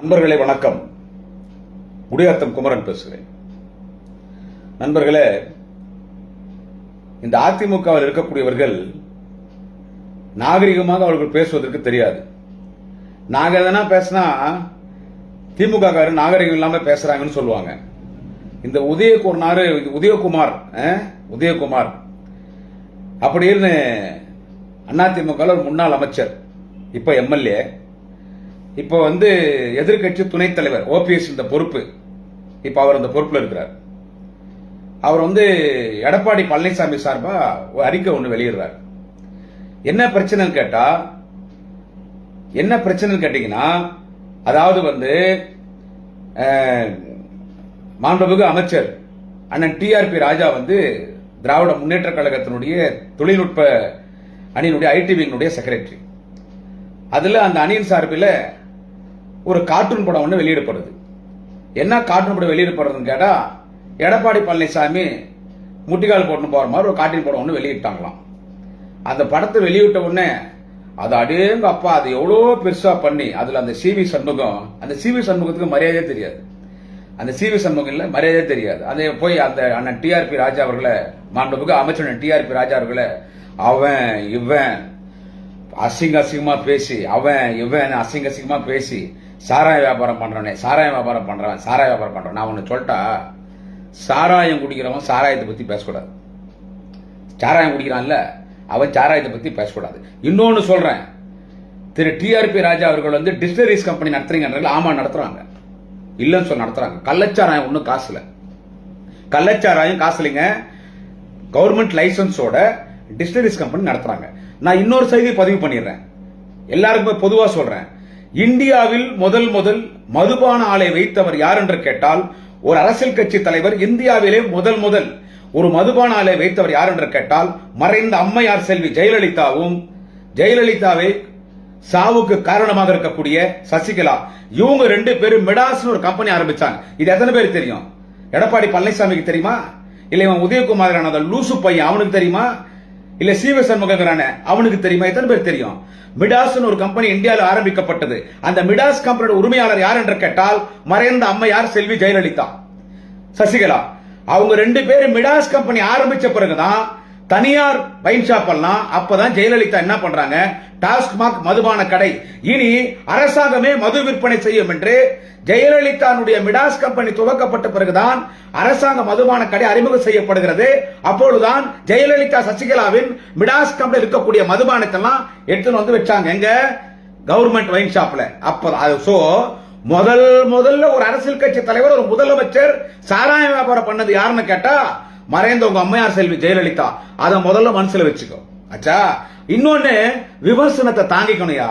நண்பர்களே வணக்கம். குடியாத்தம் குமரன் பேசுகிறேன். நண்பர்களே இந்த அதிமுகவில் இருக்கக்கூடியவர்கள் நாகரிகமாக அவர்கள் பேசுவதற்கு தெரியாது. நாங்கள் எதனா பேசினா திமுக காரர் நாகரிகம் இல்லாமல் பேசுறாங்கன்னு சொல்லுவாங்க. இந்த உதயகுமார் உதயகுமார் உதயகுமார். அப்படின்னு அதிமுக ஒரு முன்னாள் அமைச்சர் இப்ப எம்எல்ஏ. இப்போ வந்து எதிர்க்கட்சி துணைத் தலைவர் ஓபிஎஸ் இந்த பொறுப்பு. இப்போ அவர் அந்த பொறுப்பில் இருக்கிறார். அவர் வந்து எடப்பாடி பழனிசாமி சார்பா ஒரு அறிக்கை ஒன்று வெளியிடுறார். என்ன பிரச்சனைன்னு கேட்டா என்ன பிரச்சனைன்னு கேட்டீங்கன்னா அதாவது வந்து மாண்புமிகு அமைச்சர் அண்ணன் டிஆர்பி ராஜா வந்து திராவிட முன்னேற்ற கழகத்தினுடைய தொழில்நுட்ப அணியினுடைய ஐடி விங்கினுடைய செக்ரட்டரி அதில் அந்த அணியின் சார்பில் ஒரு கார்ட்டூன் படம் ஒன்று வெளியிடப்படுது. என்ன கார்ட்டூன் படம் வெளியிடப்படுறதுன்னு கேட்டால் எடப்பாடி பழனிசாமி முட்டிக்கால் போட்டு போகிற மாதிரி ஒரு கார்ட்டூன் படம் ஒன்று வெளியிட்டாங்களாம். அந்த படத்தை வெளியிட்ட உடனே அது அடேங்க அப்பா அது எவ்வளோ பெருசாக பண்ணி அதில் அந்த சிவி சண்முகம் அந்த சிவி சண்முகத்துக்கு மரியாதையே தெரியாது. அந்த சிவி சண்முகம் இல்லை மரியாதையே தெரியாது. அதை போய் அந்த அண்ணன் டிஆர்பி ராஜா அவர்களை மாண்டபுக்கு அமைச்சர் டிஆர்பி ராஜா அவர்களை அவன் இவன் அசிங்க அசிங்கமாக பேசி அவன் இவன் அசிங்க அசிங்கமாக பேசி சாராய வியாபாரம் பண்ணுறவனே சாராய வியாபாரம் பண்ணுறவன் சாராய வியாபாரம் பண்றவன். நான் ஒன்று சொல்லிட்டா சாராயம் குடிக்கிறவன் சாராயத்தை பற்றி பேசக்கூடாது. சாராயம் குடிக்கிறான்ல அவன் சாராயத்தை பற்றி பேசக்கூடாது. இன்னொன்று சொல்கிறேன் திரு டிஆர்பி ராஜா அவர்கள் வந்து டிஸ்டரிஸ் கம்பெனி நடத்துறீங்க ஆமாம் நடத்துகிறாங்க இல்லைன்னு சொல்லி நடத்துகிறாங்க கள்ளச்சாராயம் ஒன்றும் காசில் கள்ளச்சாராயம் காசு இல்லைங்க. கவர்மெண்ட் லைசன்ஸோட டிஸ்டரிஸ் கம்பெனி நடத்துகிறாங்க நான் இன்னொரு செய்தி பதிவு பண்ணிடுறேன். எல்லாருக்குமே பொதுவாக சொல்கிறேன் இந்தியாவில் முதல் முதல் மதுபான ஆலை வைத்தவர் யார் என்று கேட்டால் ஒரு அரசியல் கட்சி தலைவர் இந்தியாவிலே முதல் முதல் ஒரு மதுபான ஆலை வைத்தவர் யார் என்று கேட்டால் மறைந்த அம்மையார் செல்வி ஜெயலலிதாவும் ஜெயலலிதாவை சாவுக்கு காரணமாக இருக்கக்கூடிய சசிகலா. இவங்க ரெண்டு பேரும் மிடாஸ்னு ஒரு கம்பெனி ஆரம்பிச்சாங்க. இது எத்தனை பேர் தெரியும்? எடப்பாடி பழனிசாமிக்கு தெரியுமா? இல்லை இவன் உதயகுமார் லூசு பையன் அவனுக்கு தெரியுமா? இல்ல சீவ சண்முகங்கிறான அவனுக்கு தெரியுமா? எத்தனை பேர் தெரியும்? மிடாஸ்னு ஒரு கம்பெனி இந்தியாவில் ஆரம்பிக்கப்பட்டது. அந்த மிடாஸ் கம்பெனியோட உரிமையாளர் யார் என்று கேட்டால் மறைந்த அம்மையார் செல்வி ஜெயலலிதா. சசிகலா. அவங்க ரெண்டு பேரும் மிடாஸ் கம்பெனி ஆரம்பிச்ச பிறகுதான் தனியார் வைன் ஷாப் எல்லாம் அப்பதான் ஜெயலலிதா என்ன பண்றாங்க? டாஸ்மாக் மதுபான கடை. இனி அரசாங்கமே மது விற்பனை செய்யும் என்று ஜெயலலிதாவுடைய மிடாஸ் கம்பெனி துவக்கப்பட்ட பிறகுதான் அரசாங்க மதுபான கடை அறிமுகம் செய்யப்படுகிறது. அப்பொழுதுதான் ஜெயலலிதா சசிகலாவின் மிடாஸ் கம்பெனி இருக்கக்கூடிய மதுபானத்தெல்லாம் எடுத்துன்னு வந்து வச்சாங்க. எங்க? கவர்மெண்ட் வைன் ஷாப்ல அப்ப சோ முதல் முதல்ல ஒரு அரசியல் கட்சி தலைவர் ஒரு முதலமைச்சர் சாராய வியாபாரம் பண்ணது யாருன்னு கேட்டா மறைந்த உங்க அம்மையார் செல்வி ஜெயலலிதா அதை முதல்ல மனசுல வச்சுக்கோ. அச்சா இன்னொன்னு விமர்சனத்தை தாங்கிக்கணும்யா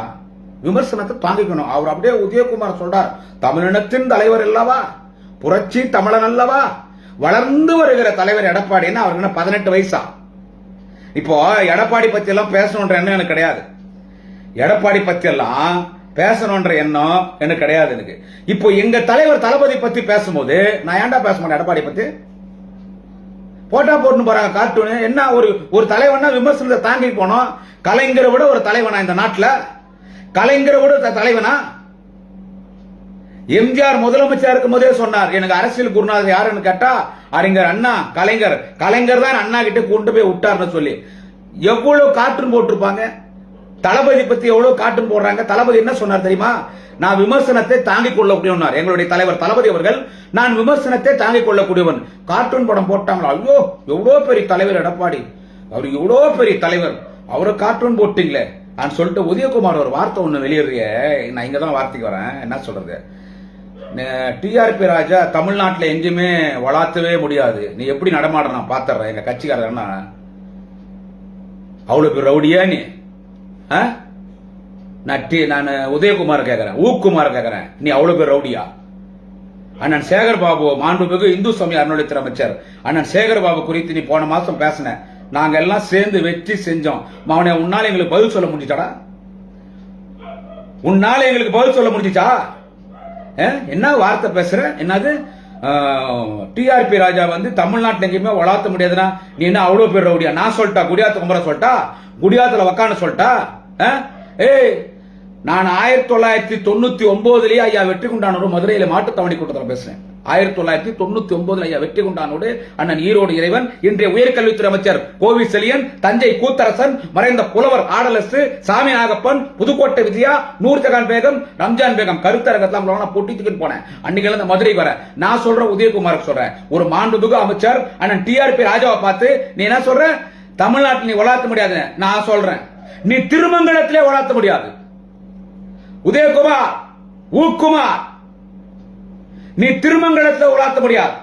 விமர்சனத்தை தாங்கிக்கணும். அவர் அப்படியே உதயகுமார் சொல்றார் தமிழினத்தின் தலைவர் அல்லவா? புரட்சி தமிழன் அல்லவா? வளர்ந்து வருகிற தலைவர் எடப்பாடின்னா அவருக்கு என்ன பதினெட்டு வயசா? இப்போ எடப்பாடி பத்தி எல்லாம் பேசணுன்ற எண்ணம் எனக்கு கிடையாது. எடப்பாடி பத்தி எல்லாம் பேசணுன்ற எண்ணம் எனக்கு கிடையாது எனக்கு. இப்போ எங்க தலைவர் தளபதி பத்தி பேசும்போது நான் ஏன்டா பேச மாட்டேன் எடப்பாடி பத்தி? போட்டா போட்டுன்னு போறாங்க கார்ட்டூனு என்ன ஒரு ஒரு தலைவனா விமர்சனத்தை தாங்கி போனோம். கலைஞரை விட ஒரு தலைவனா இந்த நாட்டில்? கலைஞரை விட தலைவனா? எம்ஜிஆர் முதலமைச்சர் இருக்கும் போதே சொன்னார். எனக்கு அரசியல் குருநாதர் யாருன்னு கேட்டா அறிஞர் அண்ணா கலைஞர். கலைஞர் தான் அண்ணா கிட்ட கொண்டு போய் விட்டார்னு சொல்லி. எவ்வளவு கார்ட்டூன் போட்டிருப்பாங்க? தளபதி பத்தி எவ்வளவு காட்டும் போடுறாங்க? தளபதி என்ன சொன்னார் தெரியுமா? நான் விமர்சனத்தை தாங்கிக் கொள்ளக்கூடியவனார். எங்களுடைய தலைவர் தளபதி அவர்கள் நான் விமர்சனத்தை தாங்கிக் கொள்ளக்கூடியவன். கார்ட்டூன் படம் போட்டாங்களா? ஐயோ எவ்வளோ பெரிய தலைவர் எடப்பாடி. அவர் எவ்வளோ பெரிய தலைவர். அவரை கார்ட்டூன் போட்டீங்களே. நான் சொல்லிட்டு உதயகுமார் ஒரு வார்த்தை ஒன்று வெளியிடுறிய. நான் இங்கே தான் வார்த்தைக்கு வரேன். என்ன சொல்றது? டிஆர்பி ராஜா தமிழ்நாட்டில் எங்கேயுமே வளர்த்தவே முடியாது. நீ எப்படி நடமாடுற நான் பார்த்துட்றேன் எங்கள் கட்சிக்காரர் என்ன? அவ்வளோ ரவுடியா நீ? நான் டி நான் உதயகுமார் கேட்கறேன் ஊக்குமார் கேட்கறேன் நீ அவ்வளவு பேர் ரவுடியா? அண்ணன் சேகர் பாபு மாண்புமிகு இந்து சுவாமி அறநிலையத்துறை அமைச்சர். அண்ணன் சேகர் பாபு குறித்து நீ போன மாசம் பேசின. நாங்க எல்லாம் சேர்ந்து வெற்றி செஞ்சோம். அவனை உன்னால எங்களுக்கு பதில் சொல்ல முடிஞ்சிட்டாடா உன்னால எங்களுக்கு பதில் சொல்ல முடிஞ்சிச்சா? என்ன வார்த்தை பேசுற? என்னது? டிஆர்பி ராஜா வந்து தமிழ்நாட்டில் எங்கேயுமே வளர்த்த முடியாதுன்னா நீ என்ன அவ்வளவு பேர் ரவுடியா? நான் சொல்லிட்டா? குடியாத்த கும்பர சொல்லிட்டா? குடியாத்துல உக்கான்னு சொல்லிட்டா? ஏய் நான் ஆயிரத்தி தொள்ளாயிரத்தி தொண்ணூத்தி ஒன்பதுலயே ஐயா வெற்றி குண்டானோட மதுரையில மாட்டுத்தவணி கூட்டத்தில் பேசுறேன். ஆயிரத்தி தொள்ளாயிரத்தி தொண்ணூத்தி ஒன்பதுல ஐயா வெற்றி குண்டானோடு அண்ணன் ஈரோடு இறைவன் இன்றைய உயர்கல்வித்துறை அமைச்சர் கோவி செலியன் தஞ்சை கூத்தரசன் மறைந்த புலவர் ஆடலசு சாமி நாகப்பன் புதுக்கோட்டை விஜயா நூர்ஜகான் பேகம் ரம்ஜான் பேகம் கருத்தரங்கத்தெல்லாம் போட்டித்துக்கிட்டு போனேன். அன்னைக்கு இந்த மதுரை வர நான் சொல்றேன் உதயகுமார் சொல்றேன். ஒரு மாண்புமிகு அமைச்சர் அண்ணன் டிஆர்பி ராஜாவை பார்த்து நீ என்ன சொல்ற? தமிழ்நாட்டில் நீ வளர்த்த முடியாது நான் சொல்றேன். நீ திருமங்கலத்திலே வளர்த்த முடியாது. உதயகுமார் ஊக்குமார் நீ திருமங்கலத்தில் உலாத்த முடியாது.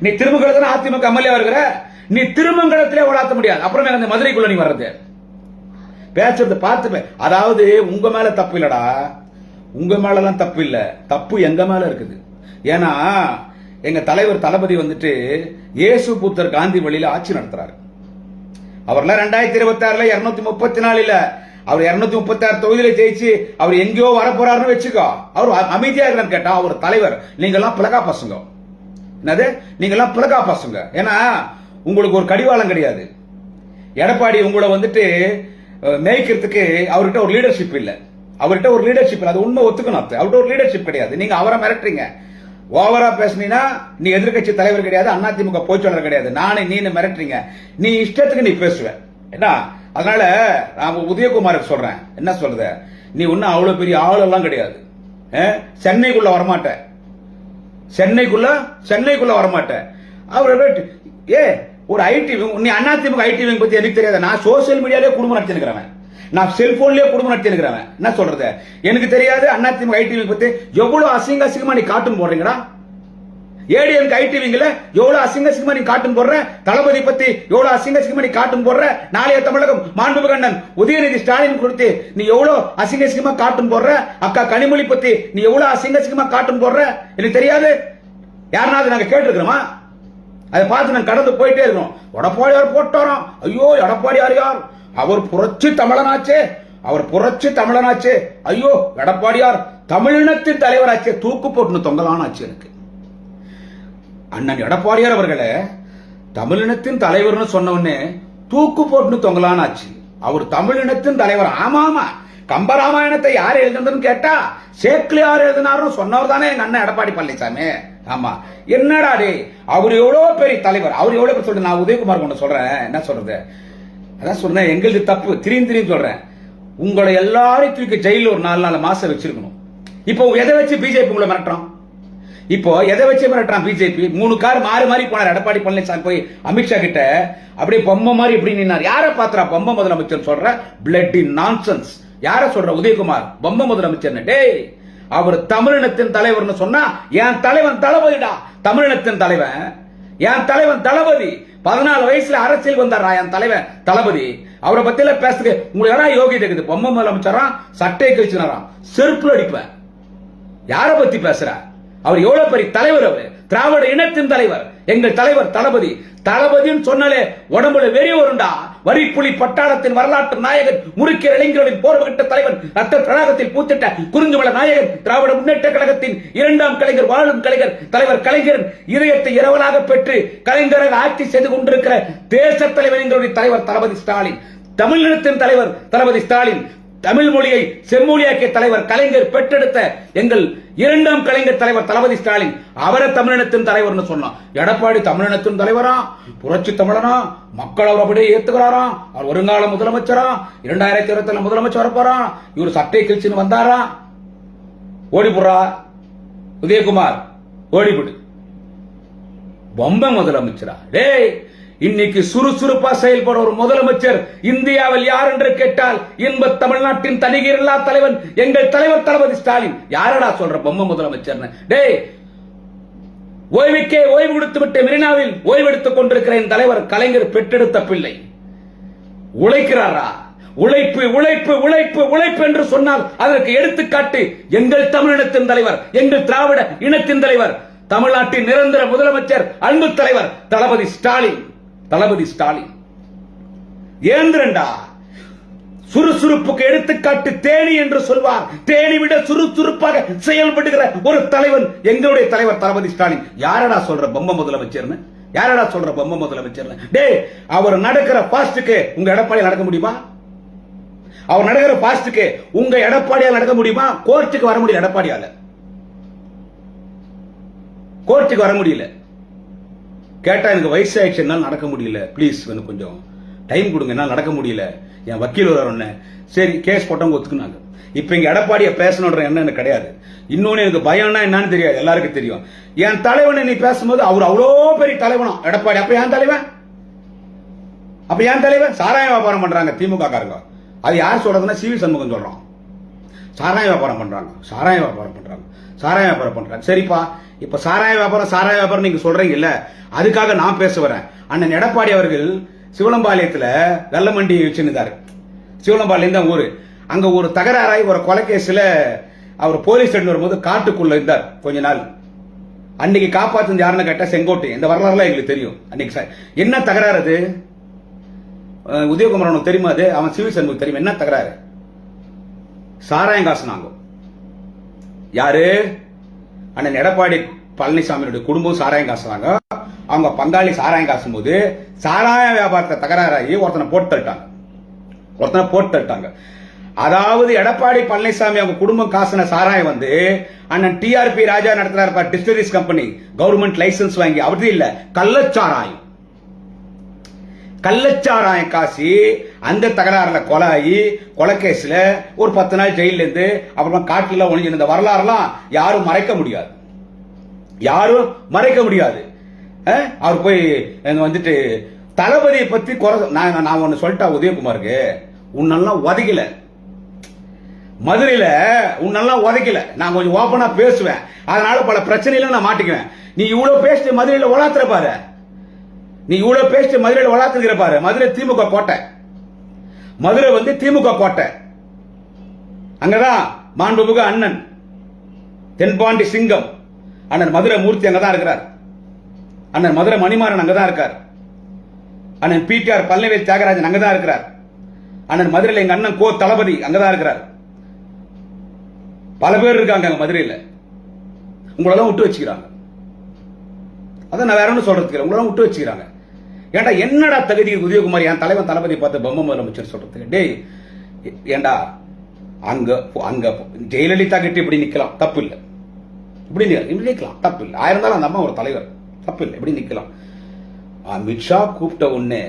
நீ திருமங்கலத்துல அதிமுக எம்எல்ஏ வருகிற நீ திருமங்கலத்திலே உலாத்த முடியாது. அப்புறமே அந்த மதுரைக்குள்ள நீ வர்றது. பேசுறது பார்த்து அதாவது உங்க மேல தப்பு இல்லடா. உங்க மேலலாம் தப்பு இல்ல. தப்பு எங்க மேல இருக்குது? ஏன்னா எங்க தலைவர் தளபதி வந்துட்டு இயேசு புத்தர் காந்தி வழியில ஆட்சி நடத்துறாரு. அவர்லாம் ரெண்டாயிரத்தி இருபத்தி ஆறுல இருநூத்தி முப்பத்தி நாலுல. அவர் இருநூத்தி முப்பத்தி ஆறு தொகுதியில ஜெயிச்சு அவர் எங்கேயோ வரப்போறாருன்னு வச்சுக்கோ. அவர் அமைதியா இருக்கிறான்னு கேட்டா அவர் தலைவர். நீங்க எல்லாம் பிளகா பசங்க. என்னது? நீங்க எல்லாம் பிளகா பசங்க. ஏன்னா உங்களுக்கு ஒரு கடிவாளம் கிடையாது. எடப்பாடி உங்களை வந்துட்டு மேய்க்கிறதுக்கு அவர்கிட்ட ஒரு லீடர்ஷிப் இல்லை. அவர்கிட்ட ஒரு லீடர்ஷிப் இல்லை. அது உண்மை ஒத்துக்கணும் அவர்கிட்ட ஒரு லீடர்ஷிப் கிடையாது. நீங்க அவரை மிரட்டுறீங்க. ஓவரா பேசுனீங்கன்னா நீ எதிர்க்கட்சி தலைவர் கிடையாது அதிமுக போச்சாளர் கிடையாது. நானே நீனு மிரட்டுறீங்க. நீ இஷ்டத்துக்கு நீ பேசுவ. என்ன அதனால நான் உதயகுமாருக்கு சொல்றேன். என்ன சொல்றது? நீ ஒன்னும் அவ்வளவு பெரிய ஆளெல்லாம் கிடையாது. சென்னைக்குள்ள வரமாட்ட. சென்னைக்குள்ள சென்னைக்குள்ள வரமாட்ட. அவர் ஏ ஒரு ஐடி நீ அதிமுக ஐடி பத்தி எனக்கு தெரியாது. நான் சோசியல் மீடியாலே குடும்பம் நடத்தினுக்கிறவன். நான் செல்போன்லயே குடும்பம் நடத்திருக்கிறவன் என்ன சொல்றது? எனக்கு தெரியாது அதிமுக ஐடிவி விங் பத்தி எவ்வளவு அசிங்க அசிங்கமா நீ காட்டும் போடுறீங்கடா? ஏடிஎம் ஐடிவிங்கள எவ்வளவு அசிங்க அசிங்கமா நீ காட்டும் போடுற? தளபதி பத்தி எவ்வளவு அசிங்க அசிங்கமா நீ காட்டும் போடுற? நாளைய தமிழகம் மாண்புமிகு கண்ணன் உதயநிதி ஸ்டாலின் கொடுத்து நீ எவ்வளவு அசிங்க அசிங்கமா காட்டும் போடுற? அக்கா கனிமொழி பத்தி நீ எவ்வளவு அசிங்க அசிங்கமா காட்டும் போடுற? எனக்கு தெரியாது. யாருனாவது நாங்க கேட்டிருக்கிறோமா அதை பார்த்து நாங்க கடந்து போயிட்டே இருக்கோம் எடப்பாடியார் போட்டாராம்? ஐயோ எடப்பாடியார் யார் அவர் புரட்சி தமிழனாச்சே. அவர் புரட்சி தமிழனாச்சே. ஐயோ எடப்பாடியார் தமிழினத்தின் தலைவராச்சே. தூக்கு போட்டுன்னு தொங்கலானாச்சு எனக்கு. அண்ணன் எடப்பாடியார் அவர்களே? தமிழினத்தின் தலைவர்னு சொன்ன தூக்கு போட்டுன்னு தொங்கலானாச்சு. அவர் தமிழினத்தின் தலைவர். ஆமா ஆமா. கம்பராமாயணத்தை யார் எழுதுனதுன்னு கேட்டா சேக்கிலியார் எழுதினாரும் சொன்னவர் தானே எங்க அண்ணன் எடப்பாடி பழனிசாமி. ஆமா. என்னடா டே அவர் எவ்வளவு பெரிய தலைவர்? அவர் எவ்வளவு பேர் சொல்றேன் நான் உதயகுமார் கொண்டு சொல்றேன். என்ன சொல்றது? அதான் சொல்றேன் எங்களுது தப்பு. திரும்பி திரும்பி சொல்றேன். உங்களை எல்லாரும் தூக்கி ஜெயில ஒரு நாலு நாலு மாசம் வச்சிருக்கணும். இப்போ எதை வச்சு பிஜேபி உங்களை மிரட்டுறோம் இப்போ எதை வச்சு மிரட்டுறான் பிஜேபி? மூணு கார் மாறி மாறி போனார். எடப்பாடி பழனிசாமி போய் அமித்ஷா கிட்ட. அப்படியே பொம்மை மாதிரி இப்படி நின்னார். யாரை பாத்திரா பொம்மை முதலமைச்சர் சொல்ற? பிளட் நான்சென்ஸ் யார சொல்ற? உதயகுமார். பொம்மை முதலமைச்சர் டேய் அவர் தமிழினத்தின் தலைவர்னு சொன்னா என் தலைவன் தளபதிடா. தமிழினத்தின் தலைவன். என் தலைவன் தளபதி. பதினாலு வயசுல அரசியல் வந்தாரா என் தலைவன் தளபதி. அவரை பத்தி எல்லாம் பேசுறது உங்களுக்கு யாரா யோகி இருக்குது? பொம்மை முதலமைச்சரா சட்டையை கழிச்சுனாராம் செருப்புல அடிப்பேன். யார பத்தி பேசுற? அவர் எவ்வளவு பெரிய தலைவர் அவர். திராவிட இனத்தின் தலைவர் எங்கள் தலைவர் தளபதி. தளபதின்னு சொன்னாலே உடம்புல வெறி வருண்டா வரிப்புலி பட்டாளத்தின் வரலாற்று நாயகன் முறுக்கிய இளைஞர்களின் போர்வகிட்ட தலைவன் ரத்த தடாகத்தில் பூத்திட்ட குறிஞ்சுமல நாயகன் திராவிட முன்னேற்ற கழகத்தின் இரண்டாம் கலைஞர் வாழும் கலைஞர் தலைவர் கலைஞரன் இதயத்தை இரவலாக பெற்று கலைஞராக ஆட்சி செய்து கொண்டிருக்கிற தேச தலைவர் எங்களுடைய தலைவர் தளபதி ஸ்டாலின். தமிழினத்தின் தலைவர் தளபதி ஸ்டாலின். தமிழ் மொழியை செம்மொழியாக்கிய தலைவர் கலைஞர் பெற்றெடுத்த எங்கள் இரண்டாம் கலைஞர் தலைவர் தளபதி ஸ்டாலின் அவரை தமிழினத்தின் தலைவர்னு சொன்னான். எடப்பாடி தமிழினத்தின் தலைவரா? புரட்சி தமிழனா? மக்கள் அவர் அப்படியே ஏத்துக்கிறாரா? அவர் வருங்கால முதலமைச்சரா? இரண்டாயிரத்தி இருபத்தி முதலமைச்சர் வரப்போறா? இவர் சட்டை கிழிச்சுன்னு வந்தாரா? ஓடிப்புறா? உதயகுமார் ஓடிப்புடு பொம்மை முதலமைச்சரா? டேய் இன்னைக்கு சுறுசுறுப்பா செயல்பட ஒரு முதலமைச்சர் இந்தியாவில் யார் என்று கேட்டால் இன்ப தமிழ்நாட்டின் தனிகரில்லா தலைவன் எங்கள் தலைவர் தளபதி ஸ்டாலின். யாரடா சொல்ற பொம்மை முதலமைச்சர் டேய் ஓய்வுக்கே ஓய்வு கொடுத்து விட்ட மெரினாவில் ஓய்வெடுத்துக் கொண்டிருக்கிற என் தலைவர் கலைஞர் பெற்றெடுத்த பிள்ளை. உழைக்கிறாரா? உழைப்பு உழைப்பு உழைப்பு உழைப்பு என்று சொன்னால் அதற்கு எடுத்துக்காட்டு எங்கள் தமிழினத்தின் தலைவர் எங்கள் திராவிட இனத்தின் தலைவர் தமிழ்நாட்டின் நிரந்தர முதலமைச்சர் அன்பு தலைவர் தளபதி ஸ்டாலின். தளபதி ஸ்டாலின். ஏந்திரண்டா சுறுசுறுப்புக்கு எடுத்துக்காட்டு தேனி என்று சொல்வார். தேனி விட சுறுசுறுப்பாக செயல்படுகிற ஒரு தலைவன் எங்களுடைய தலைவர் தளபதி ஸ்டாலின். யாரடா சொல்ற பொம்மை முதலமைச்சர்னு? யாரடா சொல்ற பொம்மை முதலமைச்சர் டேய் அவர் நடக்கிற பாஸ்டுக்கு உங்க எடப்பாடி நடக்க முடியுமா? அவர் நடக்கிற பாஸ்டுக்கு உங்க எடப்பாடியால் நடக்க முடியுமா? கோர்ட்டுக்கு வர முடியல எடப்பாடியால. கோர்ட்டுக்கு வர முடியல. கேட்டால் எனக்கு வயசாயிடுச்சு என்னால் நடக்க முடியல. ப்ளீஸ் எனக்கு கொஞ்சம் டைம் கொடுங்க. என்னால் நடக்க முடியல. என் வக்கீல் வர சரி கேஸ் போட்டவங்க ஒத்துக்குனாங்க. இப்போ இங்கே எடப்பாடியை பேசணுன்ற எண்ணம் எனக்கு கிடையாது. இன்னொன்று எனக்கு பயம்னா என்னன்னு தெரியாது. எல்லாருக்கும் தெரியும். என் தலைவனை நீ பேசும்போது அவர் அவ்வளோ பெரிய தலைவனும். எடப்பாடி அப்போ என் தலைவன்? அப்போ என் தலைவன்? சாராய வியாபாரம் பண்ணுறாங்க திமுக காரங்க அது யார் சொல்றதுன்னா சிவி சண்முகம் சொல்கிறோம் சாராய வியாபாரம் பண்றாங்க. சாராய வியாபாரம் பண்றாங்க. சாராய வியாபாரம் பண்றாங்க. சரிப்பா இப்ப சாராய வியாபாரம் சாராய வியாபாரம் நீங்க சொல்றீங்க இல்ல அதுக்காக நான் பேச வரேன். அண்ணன் எடப்பாடி அவர்கள் சிவலம்பாளையத்துல வெள்ளமண்டி வச்சிருந்தாரு. சிவலம்பாளையம் தான் ஊரு. அங்க ஒரு தகராறாய் ஒரு கொலைகேஸ்ல அவர் போலீஸ் ஸ்டேஷன் வரும்போது காட்டுக்குள்ள இருந்தார் கொஞ்ச நாள். அன்னைக்கு காப்பாற்றுனது யாருன்னு கேட்டா செங்கோட்டை. இந்த வரலாறுலாம் எங்களுக்கு தெரியும். அன்னைக்கு சார் என்ன தகராறு அது? அஹ் உதயகுமார் உனக்கு தெரியுமா அது? அவன் சிவில் சண்முகம் தெரியும்? என்ன தகராறு? சாராயம் காசுனாங்க யாரு? அண்ணன் எடப்பாடி பழனிசாமியுடைய குடும்பம் சாராயம் காசுனாங்க அவங்க பங்காளி சாராயம் காசும் போது சாராய வியாபாரத்தை தகராறாகி ஒருத்தனை போட்டு தள்ளிட்டாங்க. ஒருத்தனை போட்டு தள்ளிட்டாங்க. அதாவது எடப்பாடி பழனிசாமி அவங்க குடும்பம் காசுன சாராயம் வந்து அண்ணன் டிஆர்பி ராஜா நடத்துறாரு டிஸ்டரிஸ் கம்பெனி கவர்மெண்ட் லைசன்ஸ் வாங்கி அவர்தான் இல்ல கள்ளச்சாராயம். கள்ளச்சாராயம் காசி அந்த தகராறுல கொலை ஆகி கொலைகேஸ்ல ஒரு பத்து நாள் ஜெயில இருந்து அப்புறமா காட்டுல ஒளிஞ்சு வரலாறுலாம் யாரும் மறைக்க முடியாது. யாரும் மறைக்க முடியாது. அவர் போய் அங்க வந்துட்டு தளபதியை பத்தி குறை நான் நான் ஒன்று சொல்லிட்டா உதயகுமாருக்கு உன்னெல்லாம் உதைக்கல மதுரையில உன்னெல்லாம் உதைக்கல நான் கொஞ்சம் ஓப்பனா பேசுவேன். அதனால பல பிரச்சனையில நான் மாட்டிக்குவேன். நீ இவ்வளவு பேசிட்டு மதுரையில உலாத்துற பாரு. நீ இவ்வளவு பேசிட்டு மதுரையில் வளர்த்துக்கிற பாரு. மதுரை திமுக கோட்டை. மதுரை வந்து திமுக கோட்டை. அங்கதான் மாண்புமிகு அண்ணன் தென்பாண்டி சிங்கம். அண்ணன் மதுரை மூர்த்தி அங்கதான் இருக்கிறார். அண்ணன் மதுரை மணிமாறன் அங்கதான் இருக்கார். அண்ணன் பிடிஆர் பழனிவேல் தியாகராஜன் அங்கதான் இருக்கிறார். அண்ணன் மதுரையில் எங்க அண்ணன் கோ தளபதி அங்கதான் இருக்கிறார். பல பேர் இருக்காங்க அங்க மதுரையில். உங்களெல்லாம் விட்டு வச்சுக்கிறாங்க. அதான் நான் வேற ஒன்றும் சொல்றதுக்கு உங்களெல்லாம் விட்டு வச்சுக்கிறாங்க. ஏன்டா என்னடா தகுதி உதயகுமார் என் தலைவன் தளபதி பார்த்து பொம்மை முதலமைச்சர் சொல்றதுக்கு? டேய் ஏண்டா அங்க அங்க ஜெயலலிதா கிட்ட இப்படி நிக்கலாம். தப்பு இல்லை இப்படி இப்படி நிக்கலாம். தப்பு இல்லை ஆயிரம் அந்த அம்மா ஒரு தலைவர். தப்பு இல்லை இப்படி நிக்கலாம். அமித்ஷா கூப்பிட்ட உடனே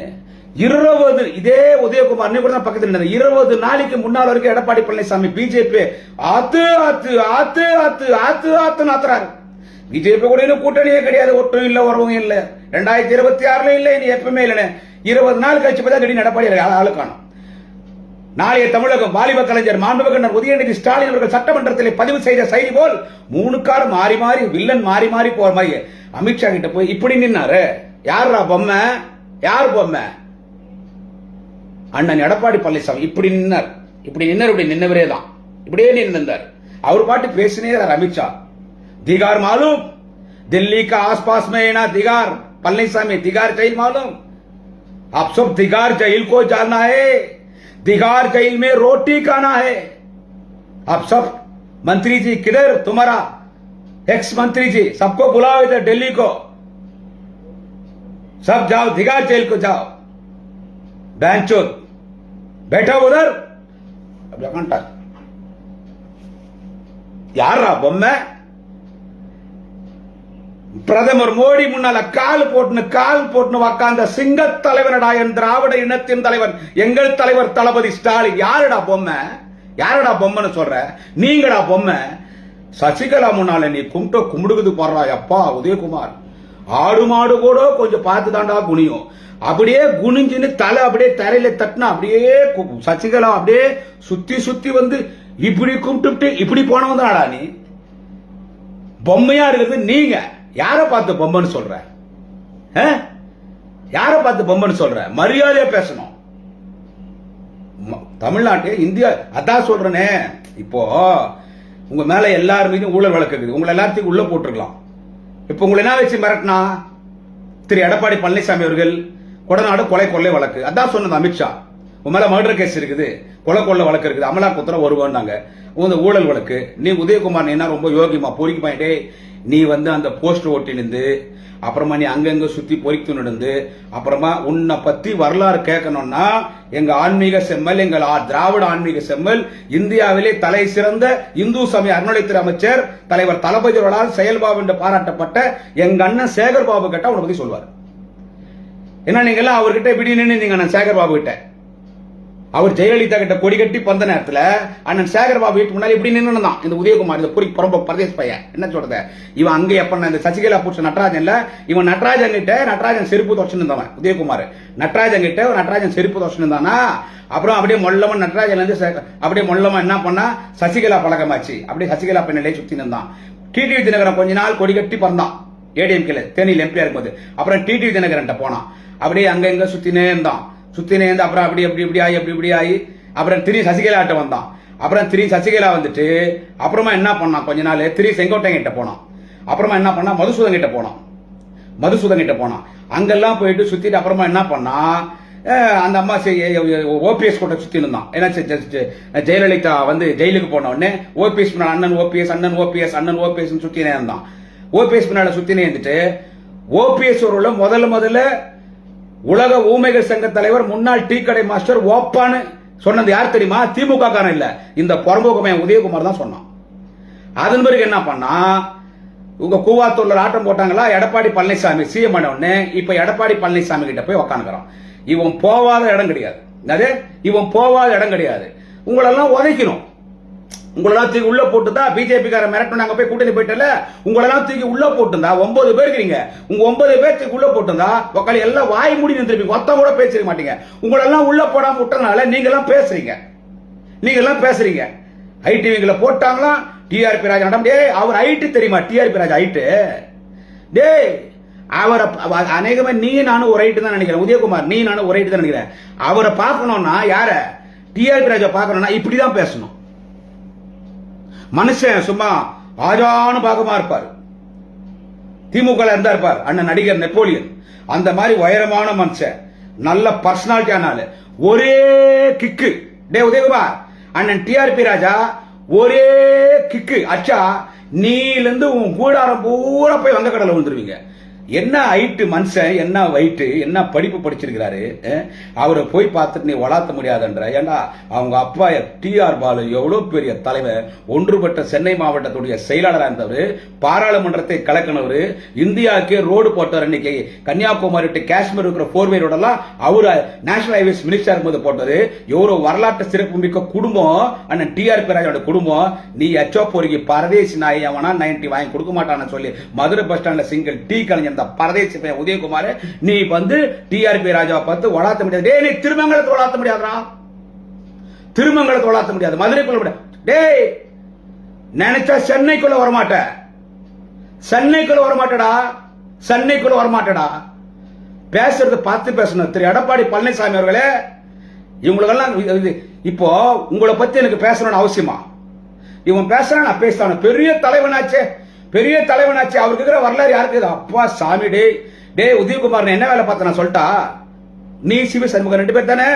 இருபது இதே உதயகுமார் கூட தான் பக்கத்தில் இருபது நாளைக்கு முன்னால் வரைக்கும் எடப்பாடி பழனிசாமி பிஜேபி ஆத்து ஆத்து ஆத்து ஆத்து ஆத்து ஆத்துன்னு நாத்துறாரு பிஜேபி கூட இன்னும் கூட்டணியே கிடையாது. ஒட்டும் இல்லை உறவும் இல்லை. ரெண்டாயிரத்தி இருபத்தி ஆறுல இல்ல இனி எப்பவுமே இல்லைன்னு இருபது நாள் கழிச்சு பார்த்தா திடீர்னு எடப்பாடி ஆளு- ஆளு காணும் நாளைய தமிழகம் வாலிப கலைஞர் மாண்புகண்ணர் உதயநிதி ஸ்டாலின் அவர்கள் சட்டமன்றத்தில் பதிவு செய்த செய்தி போல் மூணு கார் மாறி மாறி வில்லன் மாறி மாறி போற மாதிரி அமித்ஷா கிட்ட போய் இப்படி நின்னாரு யாரா பொம்மை யார் பொம்மை அண்ணன் எடப்பாடி பழனிசாமி இப்படி நின்னார் இப்படி நின்னார் இப்படி நின்னவரே தான் இப்படியே நின்றார் அவர் பாட்டு பேசினே இருந்தார் அமித்ஷா दिगार मालूम दिल्ली का आसपास में है ना दिगार पलनीसामी दिगार जेल मालूम? आप सब दिगार जेल को जाना है। दिगार जेल में रोटी खाना है। आप सब, मंत्री जी, किधर तुम्हारा? एक्स मंत्री जी, सबको बुलाओ इधर दिल्ली को। सब जाओ, दिगार जेल को जाओ। बैंको बैठा उधर? अब घंटा। यार रहा बम பிரதமர் மோடி முன்னால கால் போட்டுன்னு கால் போட்டுன்னு உக்காந்த சிங்க தலைவனடா என் திராவிட இனத்தின் தலைவன் எங்கள் தலைவர் தளபதி ஸ்டாலின். யாருடா பொம்மை? யாருடா பொம்மைன்னு சொல்ற? நீங்கடா பொம்மை? சசிகலா முன்னால நீ கும்பிட்ட கும்பிடுக்குது போடுறா அப்பா உதயகுமார். ஆடு மாடு கூட கொஞ்சம் பார்த்து தாண்டா குனியும். அப்படியே குனிஞ்சுன்னு தலை அப்படியே தரையில தட்டினா அப்படியே சசிகலா அப்படியே சுத்தி சுத்தி வந்து இப்படி கும்பிட்டு இப்படி போனவன் தான்டா நீ? பொம்மையா இருக்கிறது நீங்க. யாரை பார்த்து பொம்மைன்னு சொல்ற? ஆ? பார்த்து பொம்மைன்னு சொல்ற? மரியாதையா பேசணும். தமிழ்நாட்டு இந்தியா அதான் சொல்றனே. இப்போ உங்க மேல எல்லார் மீதும் ஊழல் வழக்கு இருக்குது உங்களை எல்லாத்தையும் உள்ள போட்டிருக்கலாம். இப்போ உங்களை என்ன வச்சு மிரட்டினா? திரு எடப்பாடி பழனிசாமி அவர்கள் கொடநாடு கொலை கொள்ளை வழக்கு. அதான் சொன்னது அமித்ஷா. உன் மேல மர்டர் கேஸ் இருக்குது கொலை கொள்ள வழக்கு இருக்குது அமலாக்கத்துறை வருவான்னாங்க. உங்க ஊழல் வழக்கு நீ உதயகுமார் நீ என்ன ரொம்ப யோகியமா பொறுக்கி நீ வந்து அந்த போஸ்டர் ஒட்டி நின்று அப்புறமா நீ அங்கங்க சுத்தி பொறித்து நடந்து அப்புறமா உன்னை பத்தி வரலாறு கேட்கணும்னா எங்க ஆன்மீக செம்மல் எங்கள் திராவிட ஆன்மீக செம்மல் இந்தியாவிலே தலை சிறந்த இந்து சமய அறநிலைத்துறை அமைச்சர் தலைவர் தளபதிகளால் செயல்பாபு என்று பாராட்டப்பட்ட எங்க அண்ணன் சேகர் பாபு கிட்ட உன்னை பத்தி சொல்வார். ஏன்னா நீங்க எல்லாம் அவர்கிட்ட இப்படி நின்று நீங்க அண்ணன் சேகர் பாபு கிட்ட. அவர் ஜெயலலிதா கிட்ட கொடி கட்டி பந்த நேரத்துல அண்ணன் சேகர் பாபு வீட்டுக்கு முன்னாடி இப்படி நின்று தான் இந்த உதயகுமார் இந்த புரி புறம்ப பிரதேஷ் பையன். என்ன சொல்றது? இவன் அங்கே எப்ப இந்த சசிகலா பூச்ச நடராஜன்ல இவன் நடராஜன் கிட்ட நடராஜன் செருப்பு தொடச்சு இருந்தவன் உதயகுமார். நடராஜன் கிட்ட நடராஜன் செருப்பு தொடச்சு இருந்தானா? அப்புறம் அப்படியே மொல்லமன் நடராஜன் இருந்து அப்படியே மொல்லமா என்ன பண்ணா? சசிகலா பழக்கமாச்சு. அப்படியே சசிகலா பின்னாலே சுத்தி நின்றான் டிடிவி தினகரன் கொஞ்ச நாள் கொடி கட்டி பறந்தான். ஏடிஎம்கேல தேனியில் எம்பியா இருக்கும்போது. அப்புறம் டிடிவி தினகரன் போனான். அப்படியே அங்க இங்க சுத்தினே இருந்தான். சுற்றி நேர்ந்து அப்புறம் அப்படி அப்படி இப்படி ஆகி அப்படி இப்படி ஆகி அப்புறம் திரி சசிகலாட்ட வந்தான். அப்புறம் திரி சசிகலா வந்துட்டு அப்புறமா என்ன பண்ணான்? கொஞ்ச நாள் திரி செங்கோட்டையன் கிட்ட போனான். அப்புறமா என்ன பண்ணா மதுசூதன் கிட்ட போனான். மதுசூதன் கிட்ட போனான். அங்கெல்லாம் போயிட்டு சுத்திட்டு அப்புறமா என்ன பண்ணா அந்த அம்மா ஓபிஎஸ் கூட சுத்தி இருந்தான் ஏன்னா ஜெயலலிதா வந்து ஜெயிலுக்கு போன உடனே ஓபிஎஸ் அண்ணன் ஓபிஎஸ் அண்ணன் ஓபிஎஸ் அண்ணன் ஓபிஎஸ் சுத்தினே இருந்தான் ஓபிஎஸ் பின்னால சுத்தினே இருந்துட்டு ஓபிஎஸ் ஒரு முதல்ல முதல்ல உலக ஊமைகள் சங்க தலைவர் முன்னாள் டீ கடை மாஸ்டர் ஓப்பான்னு சொன்னது யார் தெரியுமா? திமுக காரன் இல்ல. இந்த புறம்போக்கமையன் உதயகுமார் தான் சொன்னான். அதன் பிறகு என்ன பண்ணா? உங்க கூவாத்தூர்ல ஆட்டம் போட்டாங்களா? எடப்பாடி பழனிசாமி. சிஎம் ஆன உடனே இப்ப எடப்பாடி பழனிசாமி கிட்ட போய் உக்காந்துக்கிறான். இவன் போவாத இடம் கிடையாது. அது இவன் போவாத இடம் கிடையாது. உங்களெல்லாம் உதைக்கணும். உங்களெல்லாம் தூக்கி உள்ள போட்டுதா பிஜேபி கார மிரட்டு நாங்க போய் கூட்டணி போயிட்டல உங்களெல்லாம் தூக்கி உள்ள போட்டுந்தா ஒன்பது பேர் இருக்கீங்க உங்க ஒன்பது பேர் உள்ள போட்டுந்தா உக்காளி எல்லாம் வாய் மூடி நின்றுப்பீங்க ஒத்த கூட பேசிருக்க மாட்டீங்க. உங்களெல்லாம் உள்ள போடாம விட்டனால நீங்க எல்லாம் பேசுறீங்க. நீங்க எல்லாம் பேசுறீங்க ஐடிவிங்களை போட்டாங்களா டிஆர்பி ராஜா நடம் டேய் அவர் ஹைட்டு தெரியுமா? டிஆர்பி ராஜா ஐட்டு. டேய் அவரை அநேகமே அநேகமா நீ நானும் ஒரு ஐட்டு தான் நினைக்கிறேன். உதயகுமார் நீ நானும் ஒரு ஐட்டு தான் நினைக்கிறேன். அவரை பார்க்கணும்னா யார? டிஆர்பி ராஜா பார்க்கணும்னா இப்படிதான் பேசணும். மனுஷன் சும்மா ஆஜானு பாகமா இருப்பார். திமுக இருந்தா இருப்பார். அண்ணன் நடிகர் நெப்போலியன். அந்த மாதிரி உயரமான மனுஷன். நல்ல பர்சனாலிட்டியான ஆளு. ஒரே கிக்கு டே உதயகுமார். அண்ணன் டிஆர்பி ராஜா ஒரே கிக்கு அச்சா நீலிருந்து உன் கூடாரம் பூரா போய் வந்த கடலை விழுந்துருவீங்க. என்ன ஹைட்டு மனுஷன் என்ன வயிட்டு என்ன படிப்பு படிச்சிருக்கிறாரு அவரை போய் பார்த்துட்டு நீ வளர்த்த முடியாதுன்ற. ஏன்னா அவங்க அப்பா டிஆர் பாலு எவ்வளோ பெரிய தலைவர் ஒன்றுபட்ட சென்னை மாவட்டத்துடைய செயலாளராக இருந்தவர் பாராளுமன்றத்தை கலக்கினவர் இந்தியாவுக்கே ரோடு போட்டார் இன்னைக்கு கன்னியாகுமரி டு காஷ்மீர் இருக்கிற போர்வே ரோடெல்லாம் அவர் நேஷனல் ஹைவேஸ் மினிஸ்டர் இருக்கும்போது போட்டது. எவ்வளோ வரலாற்று சிறப்பு மிக்க குடும்பம் அண்ணன் டிஆர் பிராஜோட குடும்பம். நீ எச்சோ பொறுக்கி பரதேசி நாய் அவனா நைன்டி வாங்கி கொடுக்க மாட்டான்னு சொல்லி மதுரை பஸ் ஸ்டாண்டில் சிங்கிள் டீ கலைஞர் இந்த பரதேசி பையன் உதயகுமார் நீ வந்து டிஆர்பி ராஜாவை பார்த்து வளாத்த முடியாது. டேய் நீ திருமங்கலத்தை வளாத்த முடியாதுடா. திருமங்கலத்தை வளாத்த முடியாது. மதுரைக்குள்ள முடியாது டேய் நினைச்சா சென்னைக்குள்ள வரமாட்ட. சென்னைக்குள்ள வரமாட்டடா. சென்னைக்குள்ள வரமாட்டடா. பேசுறது பார்த்து பேசணும். திரு எடப்பாடி பழனிசாமி அவர்களே இவங்களுக்கெல்லாம் இது- இப்போ உங்களை பத்தி எனக்கு பேசணும்னு அவசியமா? இவன் பேசுறான் நான் பேசுறான். பெரிய தலைவனாச்சே. பெரிய தலைவனாச்சு அவருக்கு இருக்கிற வரலாறு யாருக்கு? அப்பா சாமி டே டே உதயகுமார் என்ன வேலை பார்த்த நான் சொல்லிட்டா? நீ சிவி சண்முகம் ரெண்டு பேர் தானே?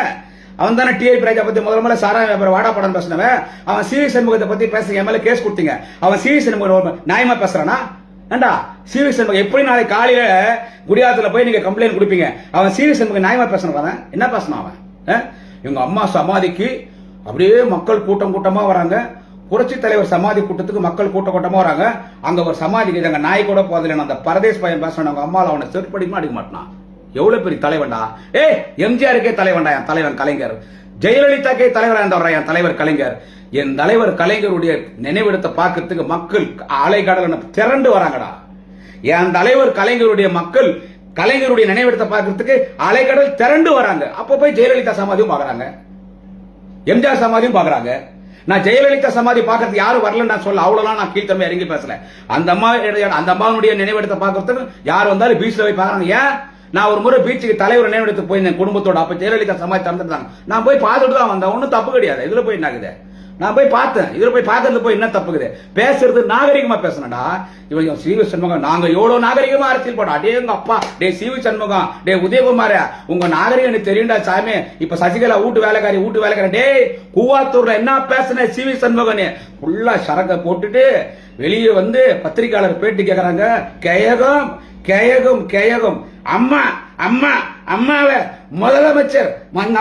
அவன் தானே டிஐ ராஜா பத்தி முதல்ல முதல்ல சாரா வியாபாரம் வாடா படம் பேசினவன். அவன் சிவி சண்முகத்தை பத்தி பேசுங்க என் மேல கேஸ் கொடுத்தீங்க. அவன் சிவி சண்முகம் நியாயமா பேசுறானா? ஏண்டா? சிவி சண்முகம் எப்படி நாளைக்கு காலையில குடியாத்துல போய் நீங்க கம்ப்ளைண்ட் கொடுப்பீங்க? அவன் சிவி சண்முகம் நியாயமா பேசணும் என்ன பேசணும் அவன்? இவங்க அம்மா சமாதிக்கு அப்படியே மக்கள் கூட்டம் கூட்டமா வராங்க. புரட்சி தலைவர் சமாதி கூட்டத்துக்கு மக்கள் கூட்ட கூட்டமா வராங்க. அங்க ஒரு சமாதிக்கு அங்க நாய் கூட போதில்லை அந்த பரதேஷ் பையன் பேசுறாங்க அவங்க அவனை செருப்படிமா அடிக்க மாட்டான். எவ்வளவு பெரிய தலைவன்டா. ஏ எம்ஜிஆருக்கே தலைவன்டா என் தலைவன் கலைஞர். ஜெயலலிதாக்கே தலைவரா இருந்தவரா என் தலைவர் கலைஞர். என் தலைவர் கலைஞருடைய நினைவிடத்தை பார்க்கறதுக்கு மக்கள் அலைகடல திரண்டு வராங்கடா. என் தலைவர் கலைஞருடைய மக்கள் கலைஞருடைய நினைவிடத்தை பார்க்கறதுக்கு அலைக்கடல் திரண்டு வராங்க. அப்ப போய் ஜெயலலிதா சமாதியும் பாக்குறாங்க எம்ஜிஆர் சமாதியும் பாக்குறாங்க நான் ஜெயலலிதா சமாதி பார்க்கறது யாரும் வரல நான் சொல்ல அவ்வளோலாம் நான் கீழ்த்தன்மை இறங்கி பேசல. அந்த அம்மா அந்த அம்மாவுடைய நினைவிடத்தை பார்க்கறதுக்கு யார் வந்தாலும் பீச்ல போய் பாக்குறாங்க ஏன்? நான் ஒரு முறை பீச்சுக்கு தலைவர் நினைவிடத்துக்கு போயிருந்தேன் குடும்பத்தோட. அப்ப ஜெயலலிதா சமாதி தந்துருந்தாங்க நான் போய் பார்த்துட்டு தான் வந்தேன். ஒன்றும் தப்பு கிடையாது. இதுல போய் என்னாகுது நான் போய் பார்த்தேன். இதில் போய் பார்க்கறது போய் என்ன தப்புக்குது? பேசுறது நாகரிகமா பேசணும்டா இவன் சிவி சண்முகம். நாங்க எவ்வளவு நாகரிகமா அரசியல் போட்டோம் அடே எங்க அப்பா. டே சிவி சண்முகம். டே உதயகுமார உங்க நாகரிகம் எனக்கு தெரியும்டா சாமி. இப்ப சசிகலா வீட்டு வேலைக்காரி வீட்டு வேலைக்காரி டே கூவாத்தூர்ல என்ன பேசுன சிவி சண்முகன் ஃபுல்லா சரக்க போட்டுட்டு வெளியே வந்து பத்திரிக்கையாளர் பேட்டி கேக்குறாங்க. கேயகம் கேயகம் கேயகம். அம்மா அம்மா அம்மாவை முதலமைச்சர்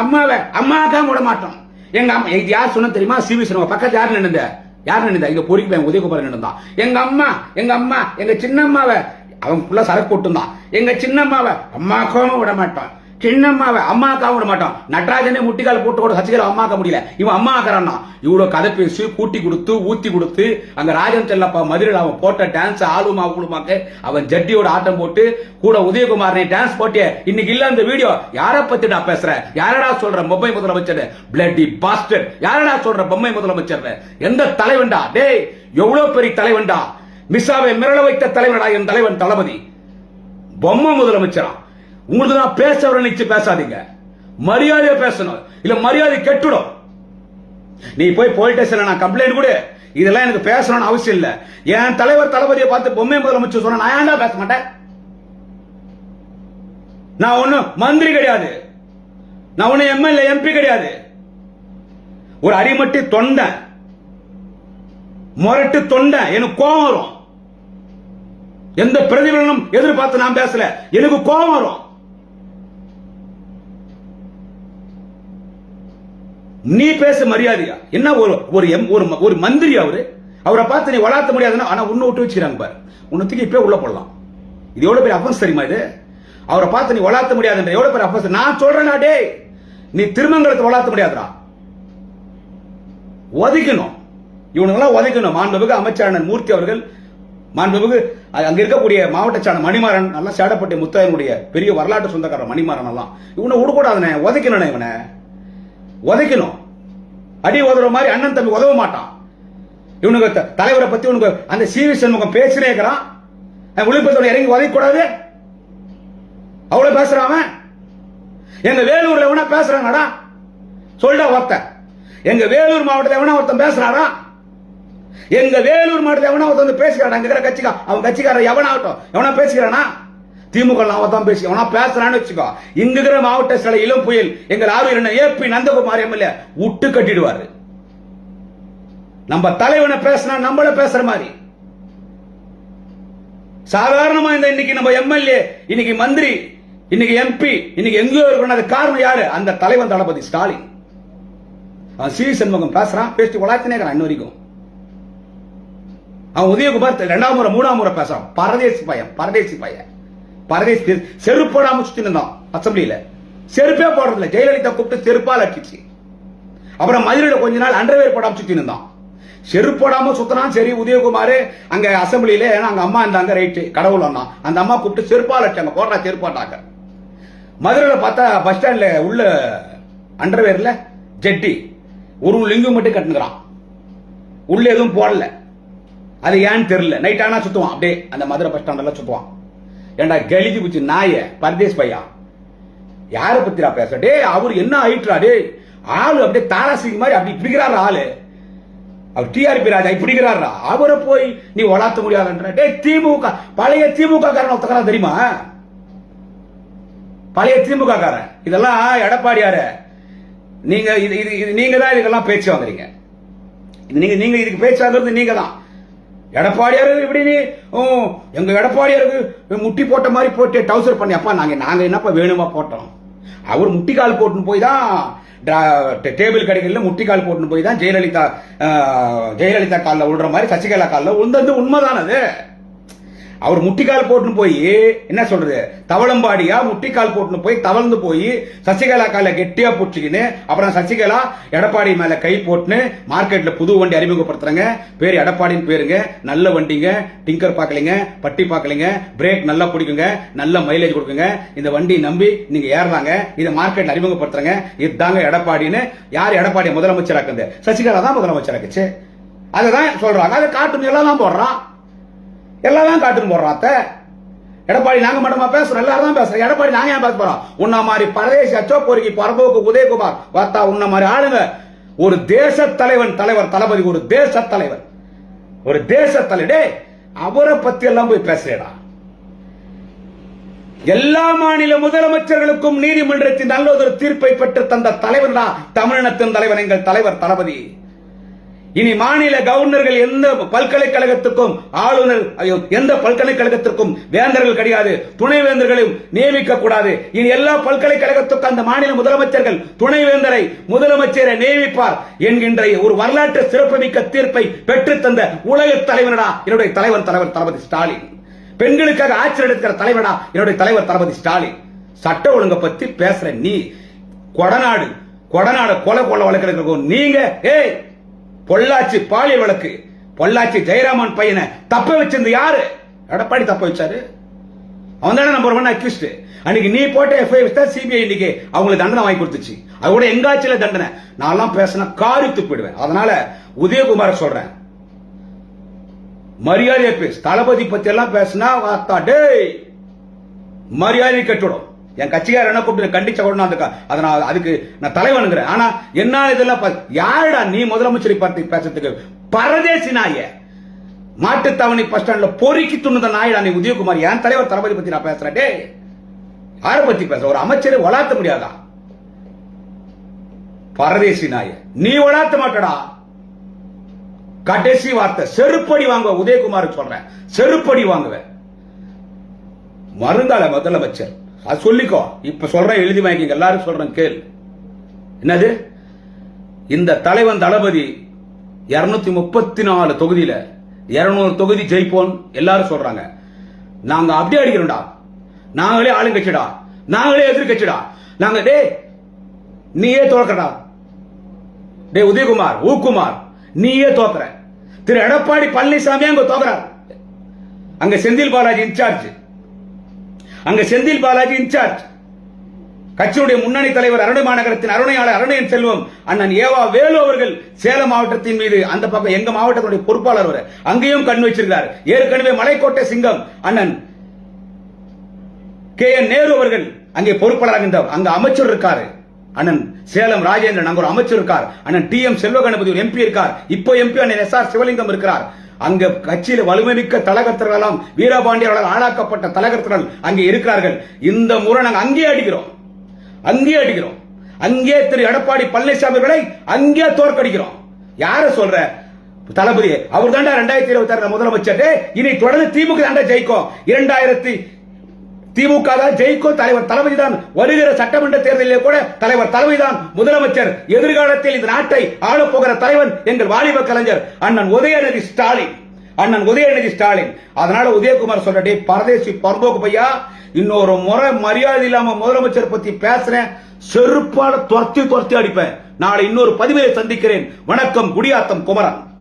அம்மாவை அம்மாக்கா விட மாட்டோம். எங்க அம்மா இது யார் சொன்ன தெரியுமா? சிவி சண்முகம் பக்கத்து யார் நின்னுந்த யார் நின்னுதா? இங்க பொறிக்கு பையன் உதயகுமார் நின்னுதான். எங்க அம்மா எங்க அம்மா எங்க சின்னம்மாவை அவன் ஃபுல்லா சரக்கு போட்டுந்தான். எங்க சின்னம்மாவை அம்மாக்காவும் விட மாட்டான். சின்னம்மாவை அம்மாக்காக விட மாட்டான். நடராஜனே முட்டிக்கால் போட்டு கூட சசிகலா அம்மாக்க முடியல. இவன் அம்மா ஆக்குறான்னா. இவ்வளவு கதை பேசி கூட்டி கொடுத்து ஊத்தி கொடுத்து அங்க ராஜன் செல்லப்பா மதுரையில் அவன் போட்ட டான்ஸ் ஆளுமா குழுமாக்க அவன் ஜட்டியோட ஆட்டம் போட்டு கூட உதயகுமார் நீ டான்ஸ் போட்டிய இன்னைக்கு இல்ல அந்த வீடியோ. யார நான் பேசுறேன் யாரடா சொல்ற பொம்மை முதலமைச்சர்? பிளட்டி பாஸ்டர் யாரடா சொல்ற பொம்மை முதலமைச்சர் எந்த தலைவன்டா? டேய் எவ்வளவு பெரிய தலைவன்டா? மிஸ்ஸாவை மிரள வைத்த தலைவனடா என் தலைவன் தளபதி? பொம்மை முதலமைச்சரா? உங்களுக்கு நான் பேச நினைச்சு பேசாதீங்க. மரியாதையா பேசணும். இல்ல மரியாதை கெட்டுடும். நீ போய் போலீஸ் ஸ்டேஷன்ல நான் கம்ப்ளைண்ட் கொடு. இதெல்லாம் எனக்கு பேசணும்னு அவசியம் இல்ல. என் தலைவர் தளபதியை பார்த்து பொம்மை முதலமைச்சர் சொன்ன நான் ஏன்டா பேச மாட்டேன்? நான் ஒண்ணு மந்திரி கிடையாது. நான் ஒண்ணு எம்எல்ஏ எம்பி கிடையாது. ஒரு அடிமட்டி தொண்டை. முரட்டு தொண்டை. எனக்கு கோபம் வரும். எந்த பிரதிபலனும் எதிர்பார்த்து நான் பேசல. எனக்கு கோபம் வரும். நீ பேச மரியாதையா? என்ன ஒரு ஒரு எம் ஒரு ஒரு மந்திரி அவரு? அவரை பார்த்து நீ வளர்த்த முடியாதுன்னா ஆனா உன்னை விட்டு வச்சுக்கிறாங்க பாரு. உன்னத்துக்கு தூக்கி உள்ள போடலாம். இது எவ்வளவு பெரிய அஃபன்ஸ் தெரியுமா இது? அவரை பார்த்து நீ வளர்த்த முடியாதுன்ற எவ்வளவு பெரிய அஃபன்ஸ் நான் சொல்றேனா டேய் நீ திருமங்கலத்தை வளர்த்த முடியாதுடா. ஒதுக்கணும். இவனுங்கெல்லாம் ஒதுக்கணும். மாண்புமிகு அமைச்சரான மூர்த்தி அவர்கள் மாண்புமிகு அங்க இருக்கக்கூடிய மாவட்ட சாண மணிமாறன் நல்லா சேடப்பட்ட முத்தாயனுடைய பெரிய வரலாற்று சொந்தக்காரர் மணிமாறன் எல்லாம். இவனை விடக்கூடாதுனே ஒதுக்கணும் இவனை. உதைக்கணும். அடி உதவுற மாதிரி அண்ணன் தம்பி உதவ மாட்டான். இவனுக்கு த- தலைவரை பத்தி உனக்கு அந்த சிவி சண்முகம் பேசினே இருக்கிறான். விழுப்புரத்தோட இறங்கி உதைக்க கூடாது அவ்வளவு பேசுறான் அவன். எங்க வேலூர்ல எவனா பேசுறாங்கடா? சொல்டா ஒருத்தன் எங்க வேலூர் மாவட்டத்தில் எவனா ஒருத்தன் பேசுறாரா எங்க வேலூர் மாவட்டத்தில் எவனா ஒருத்தன் வந்து அங்க இருக்கிற கட்சிக்கா அவன் கட்சிக்காரன் எவனாகட்டும் எவனா பேசுகிறானா திமுக அவன் பேசி அவனா பேசுறான்னு வச்சுக்கோ. இங்க இருக்கிற மாவட்ட சில இளம் புயல் எங்கள் ஆர்வலர் என்ன ஏபி நந்தகுமார் எம்எல்ஏ விட்டு கட்டிடுவாரு. நம்ம தலைவனை பேசினா நம்மள பேசுற மாதிரி. சாதாரணமா இந்த இன்னைக்கு நம்ம எம்எல்ஏ இன்னைக்கு மந்திரி இன்னைக்கு எம்பி இன்னைக்கு எங்கேயோ இருக்கணும் அது காரணம் யாரு? அந்த தலைவன் தளபதி ஸ்டாலின். அவன் சி சண்முகம் பேசுறான் பேசிட்டு வளர்த்தினே இன்ன வரைக்கும். அவன் உதயகுமார் ரெண்டாம் முறை மூணாம் முறை பேசுறான். பரதேசி பையன் பரதேசி பையன். பரதேசி செருப்போடாம சுத்தி நின்றான் அசம்பிளியில. செருப்பே போடுறதில்ல. ஜெயலலிதா கூப்பிட்டு செருப்பால் அடிச்சிச்சு. அப்புறம் மதுரையில கொஞ்ச நாள் அண்டர்வேர் போடாம சுத்தி நின்றான் செருப்பு சுத்தினான். சரி உதயகுமார் அங்க அசம்பிளியில ஏன்னா அங்க அம்மா இருந்தாங்க ரைட்டு கடவுள் அண்ணா. அந்த அம்மா கூப்பிட்டு செருப்பால் அடிச்சாங்க. போடுறா செருப்பாட்டாங்க மதுரையில பார்த்தா பஸ் ஸ்டாண்ட்ல உள்ள அண்டர்வேர்ல ஜெட்டி. ஒரு லிங்கம் மட்டும் கட்டுனுக்கிறான். உள்ள எதுவும் போடல. அது ஏன்னு தெரியல. நைட் ஆனா சுத்துவான். அப்படியே அந்த மதுரை பஸ் ஸ்டாண்ட்ல சுத்துவான். ஏண்டா கெலிஜி புச்சு நாய? பரதேஷ் பையா. யார பத்திரா பேச டே அவர் என்ன ஆயிட்டுறா? டே ஆளு அப்படியே தாராசிங் மாதிரி அப்படி பிடிக்கிறாரு ஆளு. அவர் டிஆர்பி ராஜா இப்படிங்கிறாரா அவரை போய் நீ வளர்த்த முடியாதுன்ற. டே திமுக பழைய திமுக காரன் ஒருத்தக்காரன் தெரியுமா? பழைய திமுக காரன் இதெல்லாம் எடப்பாடியாரு. நீங்க இது இது இது நீங்க தான் இதுக்கெல்லாம் பேச்சு வாங்குறீங்க. நீங்க நீங்க இதுக்கு பேச்சு வாங்குறது நீங்க தான் எடப்பாடியாரு இப்படி நீ எங்க எடப்பாடியாருக்கு முட்டி போட்ட மாதிரி போட்டு டவுசர் பண்ணி அப்பா நாங்க நாங்க என்னப்பா வேணுமா போட்டோம்? அவர் முட்டிக்கால் போட்டுன்னு போய் தான் டேபிள் கடைகளில் முட்டிக்கால் போட்டுன்னு போய் தான் ஜெயலலிதா ஜெயலலிதா காலில் விழுற மாதிரி சசிகலா காலில் உந்தது உண்மைதான் அது அவர் முட்டிக்கால் போட்டுன்னு போய் என்ன சொல்றது? தவளம்பாடியா முட்டிக்கால் போட்டுன்னு போய் தவழ்ந்து போய் சசிகலா கால கெட்டியா பிடிச்சிக்கின்னு அப்புறம் சசிகலா எடப்பாடி மேல கை போட்டுன்னு மார்க்கெட்ல புது வண்டி அறிமுகப்படுத்துறாங்க. பேர் எடப்பாடின்னு பேருங்க. நல்ல வண்டிங்க. டிங்கர் பார்க்கலைங்க பட்டி பார்க்கலைங்க பிரேக் நல்லா பிடிக்குங்க. நல்ல மைலேஜ் கொடுக்குங்க. இந்த வண்டி நம்பி நீங்க ஏறாங்க இதை மார்க்கெட்ல அறிமுகப்படுத்துறாங்க. இதுதாங்க எடப்பாடின்னு யார் எடப்பாடி முதலமைச்சராக்குது? சசிகலா தான் முதலமைச்சராக்குச்சு. அதை தான் சொல்றாங்க. அதை காட்டு எல்லாம் தான் போடுறான். எல்லாம் தான் காட்டுன்னு போடுறாத்த எடப்பாடி நாங்க மட்டுமா பேசுறோம்? எல்லாரும் தான் பேசுறோம். எடப்பாடி நாங்க ஏன் பேச போறோம்? உன்ன மாதிரி பரதேசி அச்சோ பொறுக்கி பரபோக்கு உதயகுமார். பார்த்தா உன்ன மாதிரி ஆளுங்க. ஒரு தேச தலைவன் தலைவர் தளபதி ஒரு தேச தலைவர் ஒரு தேச தலைடே அவரை பத்தி எல்லாம் போய் பேசுறேடா. எல்லா மாநில முதலமைச்சர்களுக்கும் நீதிமன்றத்தின் நல்லதொரு தீர்ப்பை பெற்று தந்த தலைவன்டா தமிழினத்தின் தலைவர் எங்கள் தலைவர் தளபதி. இனி மாநில கவர்னர்கள் எந்த பல்கலைக்கழகத்துக்கும் ஆளுநர் ஐயோ, எந்த பல்கலைக்கழகத்திற்கும் வேந்தர்கள் கிடையாது. துணைவேந்தர்களையும் நியமிக்க கூடாது இனி எல்லா பல்கலைக்கழகத்துக்கும் அந்த மாநில முதலமைச்சர்கள் துணைவேந்தரை முதலமைச்சரை நியமிப்பார் என்கின்ற ஒரு வரலாற்று சிறப்புமிக்க தீர்ப்பை பெற்று தந்த உலக தலைவனடா என்னுடைய தலைவன் தலைவர் தளபதி ஸ்டாலின். பெண்களுக்காக ஆட்சி எடுக்கிற தலைவனா என்னுடைய தலைவர் தளபதி ஸ்டாலின். சட்ட ஒழுங்க பத்தி பேசுற நீ கொடநாடு கொடநாடு கொலை கொள்ள வழக்கு நீங்க ஏய் பொள்ளாச்சி பாலியல் வழக்கு. பொள்ளாச்சி ஜெயராமன் பையனை தப்ப வச்சிருந்து யாரு? எடப்பாடி தப்ப வச்சாரு. அவன் தானே நம்பர் ஒன் அக்யூஸ்ட் அன்னைக்கு நீ போட்ட எஃப்ஐ தான் சிபிஐ இன்னைக்கு அவங்களுக்கு தண்டனை வாங்கி கொடுத்துச்சு. கூட எங்காச்சில தண்டனை. நான்லாம் பேசினா காரித்து போயிடுவேன். அதனால உதயகுமார சொல்றேன். மரியாதையை பேசு. தளபதி பத்தி எல்லாம் பேசினா வாத்தா டேய் மரியாதை கட்டுடும். என் கட்சிக்காரர் என்ன கூப்பிட்டு கண்டிச்ச உடனே அந்த அதுக்கு அதை நான் அதுக்கு நான் தலைவனுங்கிறேன். ஆனா என்ன இதெல்லாம் யாருடா நீ முதலமைச்சரை பார்த்து பேசுறதுக்கு? பரதேசி நாய. மாட்டுத்தாவணி பஸ் ஸ்டாண்ட்ல பொறுக்கி துண்ணுத நாயடா நீ உதயகுமார். என் தலைவர் தளபதி பத்தி நான் பேசுறேன். டே யாரை பத்தி பேசுற? ஒரு அமைச்சரை வளர்த்த முடியாதா? பரதேசி நாய. நீ வளர்த்த மாட்டடா. கடைசி வார்த்தை செருப்படி வாங்க உதயகுமார் சொல்றேன். செருப்படி வாங்குவேன் மருந்தாள முதலமைச்சர் அது சொல்லிக்கோ. இப்ப சொல்றேன் எழுதி வாங்கிக்க எல்லாரும் சொல்றேன் கேள். என்னது? இந்த தலைவன் தளபதி இருநூத்தி முப்பத்தி நாலு தொகுதியில இருநூறு தொகுதி ஜெயிப்போம் எல்லாரும் சொல்றாங்க. நாங்க அப்படியே அடிக்கிறோம்டா. நாங்களே ஆளுங்கட்சிடா நாங்களே எதிர்கட்சிடா. நாங்க டேய் நீயே தோக்கடா டே உதயகுமார் ஊக்குமார் நீயே தோக்குற திரு எடப்பாடி பழனிசாமி அங்க தோக்குறார் அங்க செந்தில் பாலாஜி இன்சார்ஜ். அங்க செந்தில் பாலாஜி இன்சார்ஜ். கட்சியுடைய முன்னணி தலைவர் அருணை மாநகரத்தின் அருணையாளர் அருணையன் செல்வம் அண்ணன் ஏவா வேலு அவர்கள் சேலம் மாவட்டத்தின் மீது அந்த பக்கம் எங்க மாவட்டத்தினுடைய பொறுப்பாளர் அவர். அங்கேயும் கண் வச்சிருக்கிறார். ஏற்கனவே மலைக்கோட்டை சிங்கம் அண்ணன் கே என் நேரு அவர்கள் அங்கே பொறுப்பாளராக இருந்தார். அங்க அமைச்சர் இருக்காரு. அண்ணன் சேலம் ராஜேந்திரன் அங்க ஒரு அமைச்சர் இருக்கார். அண்ணன் டி எம் செல்வ கணபதி ஒரு எம்பி இருக்கார். இப்போ எம்பி அண்ணன் எஸ் ஆர் சிவலிங்கம் இருக்கிறார். அங்க கட்சியில வலிமைமிக்க தலகர்த்தர்களெல்லாம் வீரபாண்டியர்களால் ஆளாக்கப்பட்ட தலகர்த்தர்கள் அங்கே இருக்கிறார்கள். இந்த முறை நாங்க அங்கேயே அடிக்கிறோம். அங்கேயே அடிக்கிறோம். அங்கே திரு எடப்பாடி பழனிசாமி அவர்களை அங்கே தோற்கடிக்கிறோம். யார சொல்ற? தளபதி அவர் தாண்டா ரெண்டாயிரத்தி இருபத்தி ஆறு முதலமைச்சர். இனி தொடர்ந்து திமுக தாண்டா ஜெயிக்கும். இரண்டாயிரத்தி திமுக தான் ஜெயிக்கும் தலைவர் தளபதி தான் வருகிற சட்டமன்ற தேர்தலிலே கூட தலைவர் தளபதி தான் முதலமைச்சர். எதிர்காலத்தில் இந்த நாட்டை ஆளப் போகிற தலைவன் எங்கள் வாலிப கலைஞர் அண்ணன் உதயநிதி ஸ்டாலின். அண்ணன் உதயநிதி ஸ்டாலின். அதனால உதயகுமார் சொல்றே பரதேசி பர்போக்கு பையா இன்னொரு முறை மரியாதை இல்லாம முதலமைச்சர் பத்தி பேசுறேன். செருப்பால துரத்தி துரத்தி அடிப்பேன். நாளை இன்னொரு பதிவை சந்திக்கிறேன். வணக்கம் குடியாத்தம் குமரன்.